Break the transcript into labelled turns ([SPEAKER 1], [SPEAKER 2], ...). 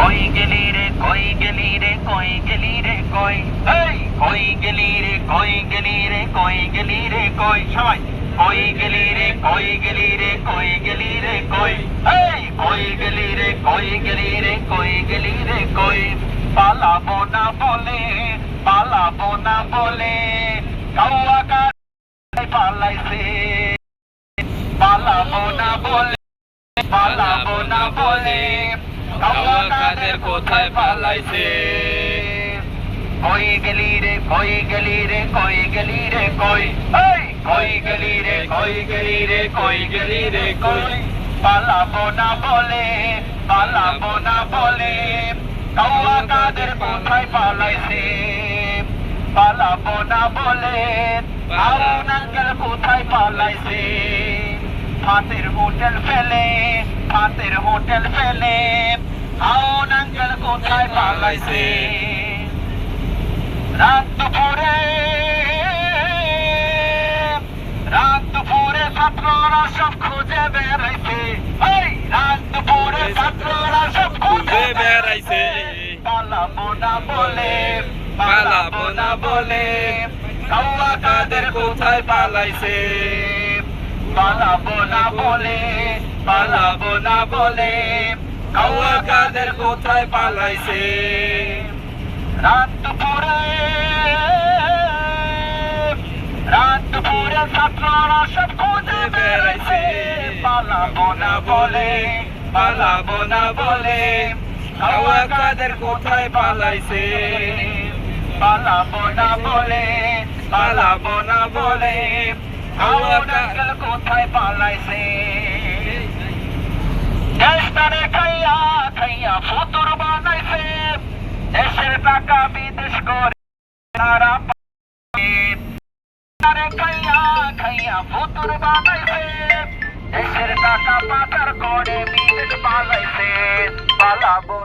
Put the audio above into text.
[SPEAKER 1] কই গেলি রে কই গেলি রে কই গেলি রে কই এই কই গেলি রে কই গেলি রে কই গেলি রে কই সবাই কই গেলি রে কই গেলি রে কই গেলি রে কই এই কই গেলি রে কই গেলি রে কই গেলি রে কই পালাবো না বলে পালাবো না বলে কাউয়া পালাইছে পালাবো না বলে পালাবো না বলে কোথায় পালাইছে? কই গেলি রে কই গেলি রে কই গেলি রে, কই? কই গেলি রে কই গেলি রে কই গেলি রে, কই? পালাবো না বলে, পালাবো না বলে, কাউয়া কাদের কোথায় পালাইছে? পালাবো না বলে আরুন আঙ্কেল কোথায় পালাইছে? ফাতের হোটেল ফেলে ফাতের হোটেল ফেলে আঙ্কেল কোথায় পালাইছে? রাত দুপুরে রাত দুপুরে ছাত্ররা সব খুঁজে বেড়াইছে। এই রাত দুপুরে ছাত্ররা সব খুঁজে বেড়াইছে। পালাবো না বলে পালাবো না বলে। কাদের কোথায় পালাইছে? পালাবো না বলে পালাবো না বলে। কাউয়া কাদের কোথায় পালাইছে? রাত দুপুরে রাত দুপুরে ছাত্ররা সব খুঁজে বেড়াইছে। পালাবো না বলে, পালাবো না বলে কাউয়া কাদের কোথায় পালাইছে? পালাবো না বলে, পালাবো না বলে কাউয়া কাদের কোথায় পালাইছে দেশটারে খাইয়া খাইয়া ফুতুর বানাইছে দেশের টাকা বিদেশ করে তারা পারে খাইয়া খাইয়া ফুতুর বানাইছে দেশের টাকা পাচার করে বিদেশ পালাইছে পালাবো